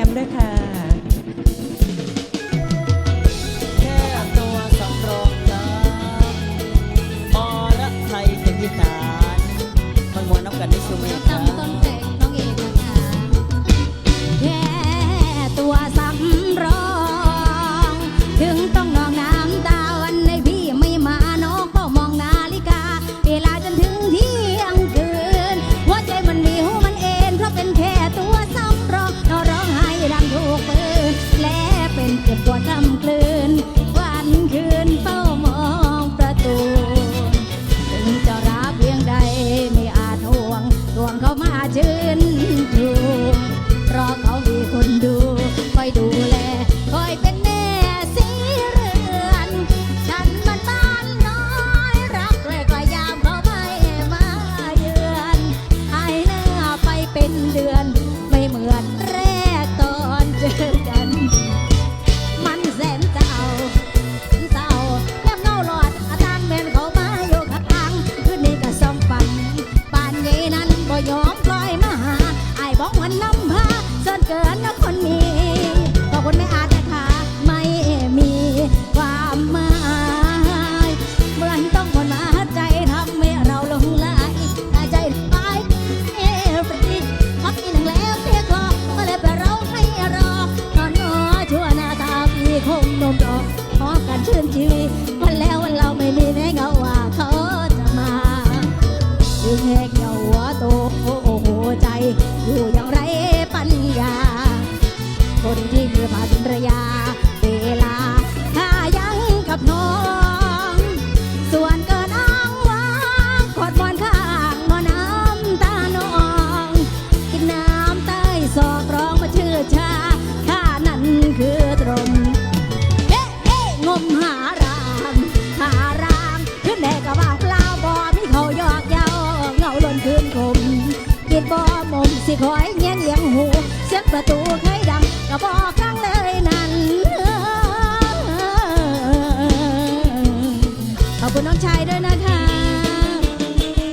อมด้วยค่ะแค่ตัวสำรองจ้าอรไทยเป็นพิการมันมวนน้ำกันในช่วงนี้ครัจ เจ็บปวดทำ เกินนะคนมีก็คนไม่อาจนะคะ ไม่มีความหมายเมื่อต้องคนมาใจทำให้เราหลงไหลใจไปเอฟรีพักอีหนึ่งแล้วเสียคอก็เลยไปเราให้รอนอนนอชั่วหน้าตาพี่คงนมดอกพอมกันชื่นชีวิตวันแล้ววันเราไม่มีแน่เงาว่าเขาจะมาดึงแหก มกินบ่มมสิคอยเงี้ยเลี้ยงหูเสียประตูเคยดังก็บอกครั้งเลยนั่นขอบคุณน้องชายด้วยนะ